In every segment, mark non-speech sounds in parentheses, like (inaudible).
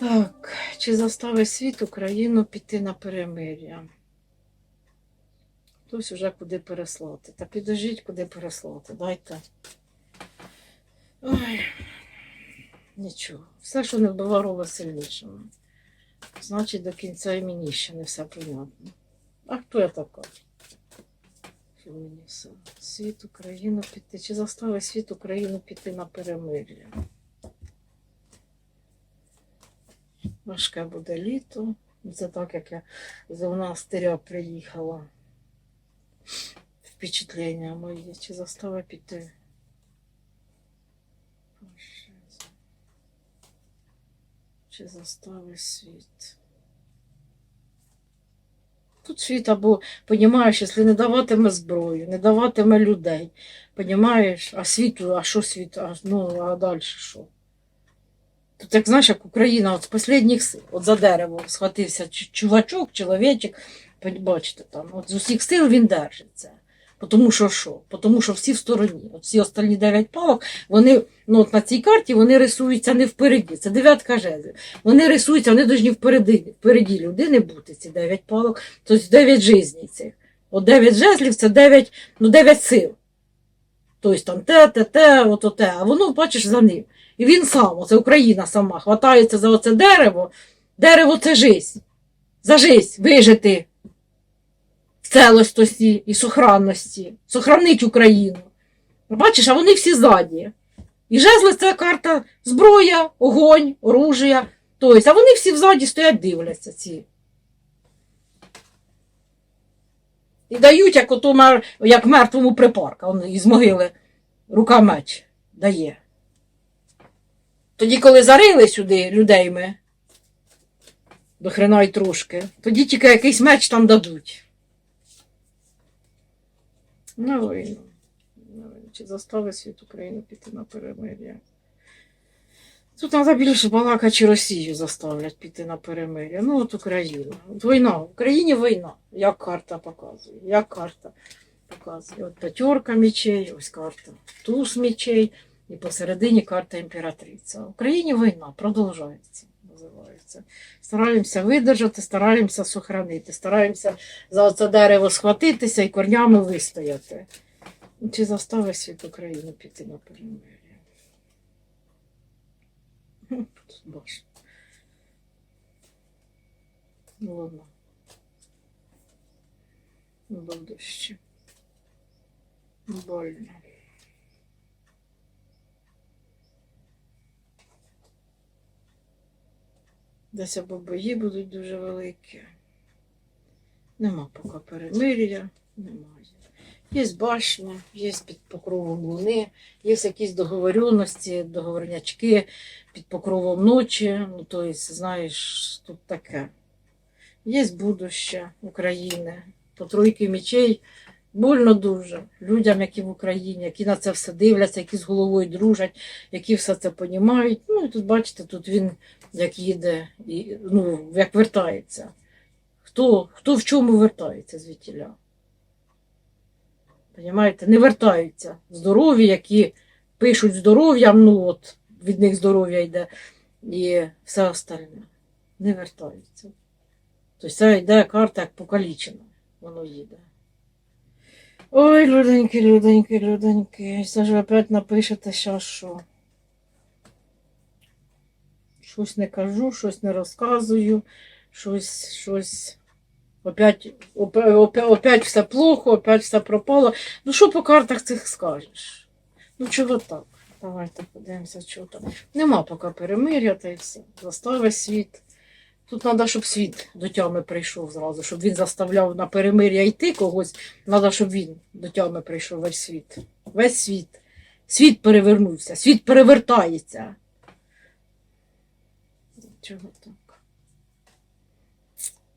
Так, чи заставить світ Україну піти на перемир'я? Хтось уже куди переслати. Та підожіть, куди переслати. Дайте. Ой, нічого. Все, що не вбива рова сильнішого. Значить, до кінця і мені ще не все понятно. А хто я така? Що мені все? Світ Україну піти. Чи заставить світ Україну піти на перемир'я? Важке буде літо. Це так, як я з монастиря приїхала. Впечатлення мої. Чи застава піти? Чи застави світ? Тут світ або, понімаєш, якщо не даватиме зброю, не даватиме людей, понімаєш, а світу, а що світ, а, ну, а далі що? Тут, як знаєш, як Україна от з останніх сил, от за дерево схватився чувачок, чоловічок, бачите, там, от з усіх сил він держиться. Тому що що? Тому що всі в стороні. От всі останні дев'ять палок, вони ну, от на цій карті вони рисуються не впереді. Це дев'ятка жезлів. Вони рисуються, вони повинні впереді, впереді людини бути, ці дев'ять палок, тобто дев'ять жизней цих. От дев'ять жезлів це дев'ять, ну, сил. Тобто там те, те, те, ото те, а воно бачиш за ним. І він сам, оце Україна сама, хватається за оце дерево. Дерево це жизнь. За жизнь вижити в целостості і сохранності, сохранить Україну. Бачиш, а вони всі ззаді. І жезли це карта зброя, огонь, оружія. Тобто, а вони всі взаді стоять, дивляться ці. І дають, як ото як мертвому припарка, он із могили рука меч дає. Тоді, коли зарили сюди людей ми, до хрена й трошки, тоді тільки якийсь меч там дадуть. На війну. Чи заставить світ Україну піти на перемир'я? Тут треба більше балака чи Росію заставлять піти на перемир'я. Ну, от Україна. От війна. В Україні війна. Як карта показує. Як карта показує. От п'ятерка мечей, ось карта. Туз мечей. І посередині карта імператриця. В Україні війна продовжується. Називається. Стараємося видержати, стараємося сохранити, стараємося за це дерево схватитися і корнями вистояти. Чи заставить світ Україну піти на перемир'я? Боже. Ну ладно. Буду ще. Больно. Десь або бої будуть дуже великі. Нема поки перемир'я, немає. Є башня, є під покровом луни, є якісь договоренності, договорнячки під покровом ночі. Ну, тобто, знаєш, тут таке. Є будуще України, по тройки мечей. Больно дуже людям, які в Україні, які на це все дивляться, які з головою дружать, які все це понімають. Ну і тут, бачите, тут він як їде, і, ну, як вертається. Хто, хто в чому вертається звідтіля? Понімаєте, не вертаються. Здорові, які пишуть здоров'ям, ну от від них здоров'я йде, і все остальне. Не вертаються. Тобто це йде карта як покалічена, воно їде. Ой, люденьки, люденьки, люденьки. Це ж опять напишете щас, що. Щось не кажу, щось не розказую, щось, щось. Опять, опять, опять, опять все плохо, опять все пропало. Ну що по картах цих скажеш? Ну чого так? Давайте подивимося, чого там. Нема поки перемир'я та й все. Застави світ. Тут треба, щоб світ до тями прийшов зразу, щоб він заставляв на перемир'я йти когось. Треба, щоб він до тями прийшов весь світ. Весь світ. Світ перевернувся, світ перевертається. Чого так?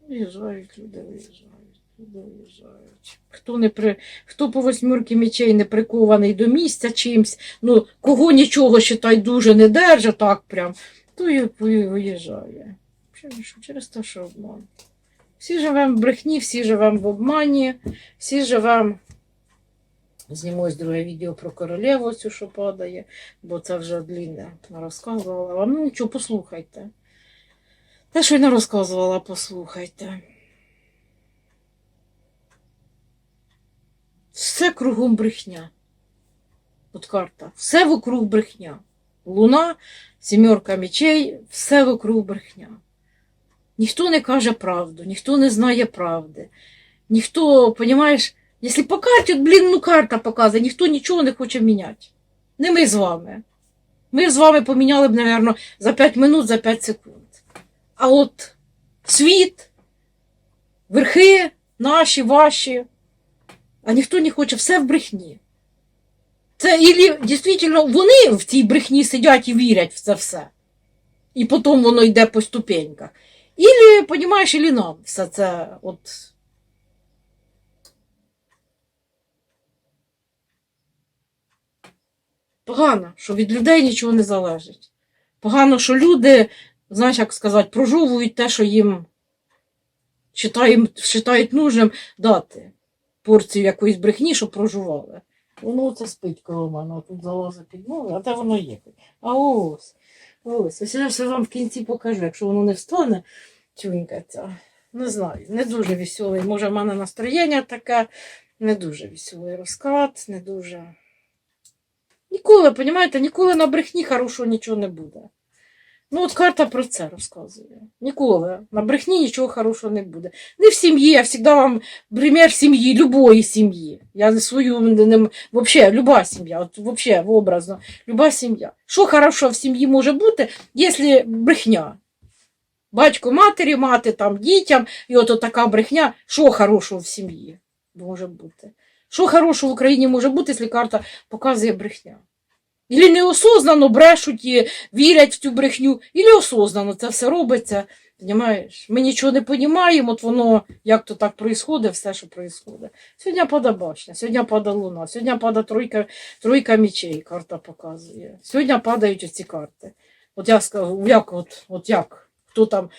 Виїжджають люди, виїжджають, люди виїжджають. Хто, не при... Хто по восьмірки мечей не прикований до місця чимсь, ну, кого нічого, считай, дуже не держа, так прям, то і виїжджає. Що? Через те, що обман. Всі живемо в брехні, всі живемо в обмані, всі живемо. Зніму друге відео про королеву цю, що падає, бо це вже длінне розказувала вам. Ну нічого, послухайте. Те, що я не розказувала, послухайте. Все кругом брехня. От карта. Все вокруг брехня. Луна, сімерка мечей, все вокруг брехня. Ніхто не каже правду, ніхто не знає правди. Ніхто, понімаєш, якщо по карті, блін, ну карта показує, ніхто нічого не хоче міняти. Не ми з вами. Ми з вами поміняли б, мабуть, за 5 минут, за 5 секунд. А от світ, верхи наші, ваші, а ніхто не хоче, все в брехні. Це ілі дійсно вони в цій брехні сидять і вірять в це все. І потім воно йде по ступеньках. Ілі, понімаєш, ілі нам все це от. Погано, що від людей нічого не залежить. Погано, що люди, знаєш, як сказати, прожовують те, що їм вважають, нужним дати порцію якоїсь брехні, щоб прожували. Воно це спить коло мене, тут залазить під ноги, а де воно є. А ось, ось. Ось я все вам в кінці покажу, якщо воно не встане, тюнька ця. Не знаю, не дуже веселий. Може, в мене настроєння таке, не дуже веселий розклад, не дуже. Ніколи, понімаєте, ніколи на брехні хорошого нічого не буде. Ну, от карта про це розказує. Ніколи на брехні нічого хорошого не буде. Не в сім'ї, я завжди вам примір сім'ї, любої сім'ї. Я свою не, не, вообще, люба сім'я, от вообще образно, люба сім'я. Що хорошого в сім'ї може бути, якщо брехня? Батько матері, мати там дітям, і от така брехня, що хорошого в сім'ї може бути? Що хорошого в Україні може бути, якщо карта показує брехня? Ілі неосознано брешуть і вірять в цю брехню, ілі осознано це все робиться. Понимаєш? Ми нічого не розуміємо, от воно як то так происходить, все, що происходить. Сьогодні пада башня, сьогодні пада луна, сьогодні пада тройка, тройка мечей, карта показує. Сьогодні падають оці карти. От я скажу, як, от, от як, хто там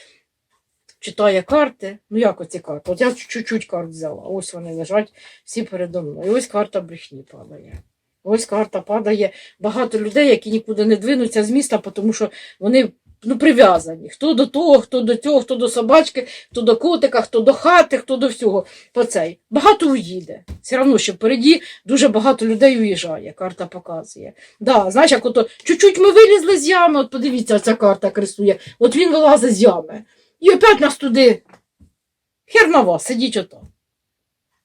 читає карти, ну як оці карти? От я чуть-чуть карт взяла, ось вони лежать всі передо мною. І ось карта брехні падає. Ось карта падає. Багато людей, які нікуди не двинуться з міста, тому що вони ну, прив'язані. Хто до того, хто до цього, хто до собачки, хто до котика, хто до хати, хто до всього. По цей. Багато уїде. Все одно, що впереді дуже багато людей уїжджає, карта показує. Да, знаєш, як ото чуть-чуть ми вилізли з ями, от подивіться, ця карта кресує. От він вилазить з ями. І опять нас туди. Хер на вас, сидіть ото.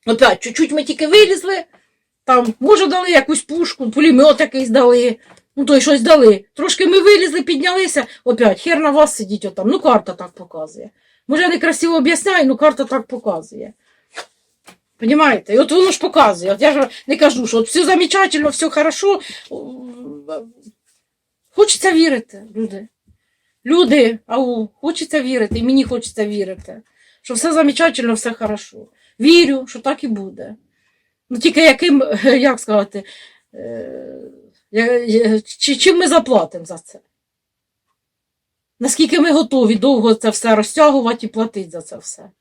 Опять, чуть-чуть ми тільки вилізли. Там, може, дали якусь пушку, пулемет якийсь дали. Ну, то й щось дали. Трошки ми вилізли, піднялися, опять, хер на вас сидіть отам. Ну, карта так показує. Може, я некрасиво об'ясняю, ну карта так показує. Понимаєте? І от воно ж показує. От я ж не кажу, що от все замечательно, все хорошо. Хочеться вірити, люди. Люди, ау, хочеться вірити, і мені хочеться вірити, що все замечательно, все хорошо. Вірю, що так і буде. Ну, тільки яким, (laughs) як сказати, е, чи, чим ми заплатимо за це? Наскільки ми готові довго це все розтягувати і платити за це все?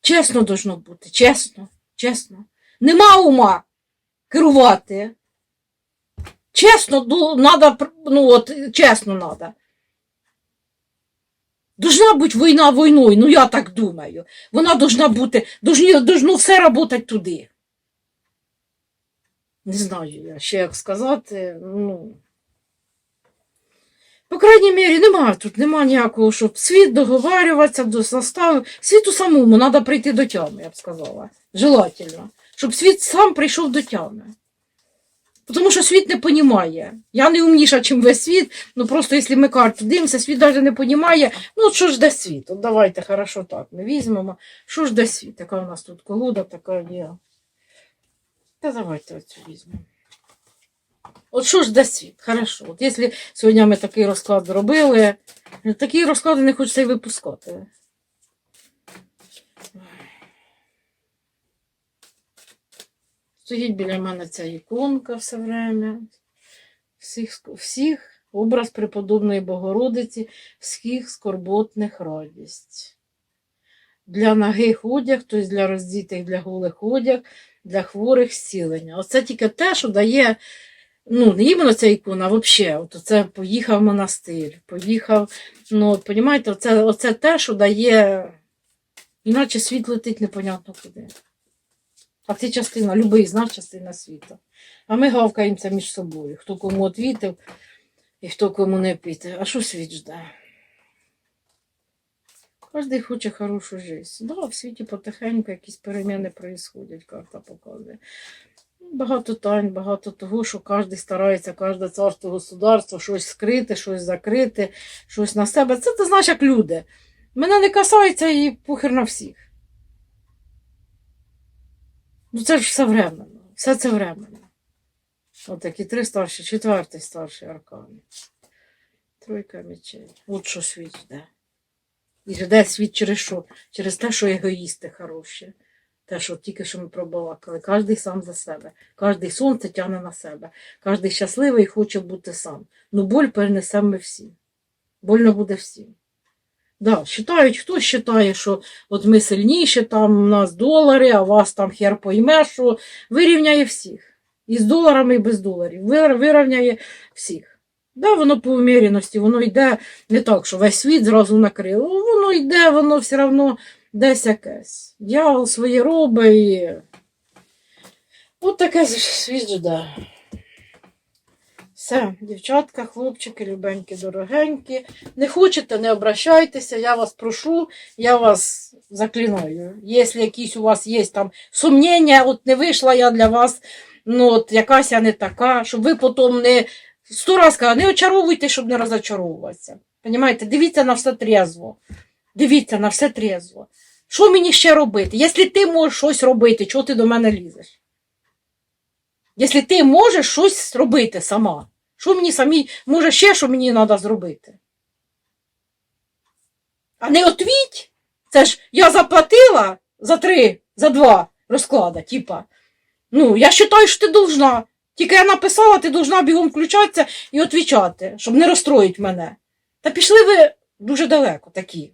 Чесно должно бути, чесно, чесно. Нема ума керувати. Чесно, надо, ну от, чесно надо. Должна бути війна війною, ну я так думаю. Вона должна бути, должно, должно все работати туди. Не знаю я ще як сказати. Ну. По крайній мірі, нема тут, нема ніякого, щоб світ договарюватися до составу. Світу самому треба прийти до тями, я б сказала. Желательно. Щоб світ сам прийшов до тями. Тому що світ не розуміє. Я не умніша, ніж весь світ. Ну просто якщо ми карту дивимося, світ навіть не розуміє. Ну, що ж де світ? От давайте хорошо так ми візьмемо. Що ж де світ? Яка у нас тут колода така є. Та давайте оцю візьмемо. От що ж де світ? Хорошо. От якщо сьогодні ми такий розклад зробили, такі розклади не хочеться й випускати. Стоїть біля мене ця іконка все время. Всіх, всіх образ преподобної Богородиці, всіх скорботних радість. Для нагих одяг, тобто для роздітих, для голих одяг, для хворих зцілення. Оце тільки те, що дає ну, не іменно ця ікона, а взагалі, от це поїхав в монастир, поїхав, ну, от, оце, оце те, що дає, іначе світ летить непонятно куди. А це частина, любий з частина світу. А ми гавкаємося між собою, хто кому отвітив і хто кому не піти. А що світ жде? Кожен хоче хорошу життя. Да, в світі потихеньку якісь переміни происходять, карта показує. Багато тайн, багато того, що кожен старається, кожне царство, государство, щось скрити, щось закрити, щось на себе. Це ти знаєш, як люди. Мене не касається і похер на всіх. Ну це ж все временно. Все це временно. От такі три старші, четвертий старший аркан. Тройка мечей. От що світ жде. Жде світ через що? Через те, що егоїсти хороші. Те, що тільки що ми пробалакали. Кожний сам за себе. Кожний сонце тягне на себе. Кожний щасливий хоче бути сам. Ну боль перенесемо всі. Больно буде всім. Да, считають, хто вважає, що от ми сильніші, там у нас долари, а вас там хер пойме, що вирівняє всіх. І з доларами, і без доларів. Вир- Вирівняє всіх. Да, воно по уміряності, воно йде не так, що весь світ зразу накрило. Воно йде, воно все одно десь якесь. Дьявол своє робить. І... От таке світ жде. Все, дівчатка, хлопчики, любенькі, дорогенькі. Не хочете, не обращайтеся, я вас прошу, я вас заклинаю. Якщо якісь у вас є там сумнення, от не вийшла я для вас, ну от якась я не така, щоб ви потім не сто раз сказали, не очаровуйте, щоб не розочаровуватися. Понімаєте, дивіться на все трезво. Дивіться на все трезво. Що мені ще робити? Якщо ти можеш щось робити, чого ти до мене лізеш? Якщо ти можеш щось робити сама, що мені самі, може ще що мені треба зробити? А не отвіть, це ж я заплатила за три, за два розклада, типа. Ну, я вважаю, що ти должна. Тільки я написала, ти должна бігом включатися і відповідати, щоб не розстроїть мене. Та пішли ви дуже далеко такі.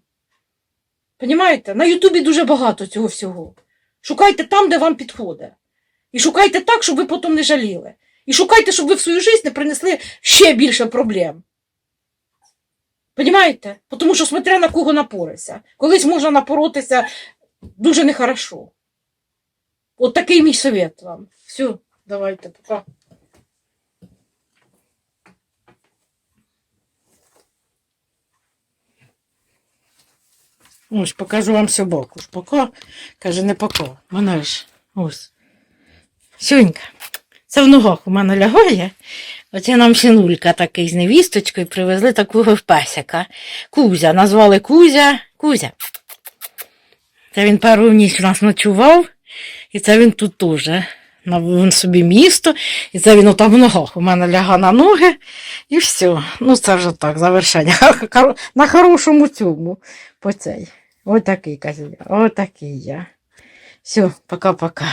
Понімаєте? На Ютубі дуже багато цього всього. Шукайте там, де вам підходить. І шукайте так, щоб ви потім не жаліли. І шукайте, щоб ви в свою життя не принесли ще більше проблем. Понімаєте? Тому що смотря на кого напорися. Колись можна напоротися дуже нехорошо. От такий мій совет вам. Все, давайте, пока. Ось, покажу вам собаку. Пока. Каже, не пока. Вона ж ось. Сюнька. Це в ногах у мене лягає. Оце нам синулька такий з невісточкою привезли такого песика. Кузя. Назвали Кузя. Кузя. Це він пару ніч у нас ночував, і це він тут теж. На собі місто, і це він там в. У мене ляга на ноги, і все. Ну, це вже так, завершення. (laughs) На хорошому цьому. По цей. Ось такий. Ось такий я. Все, пока-пока.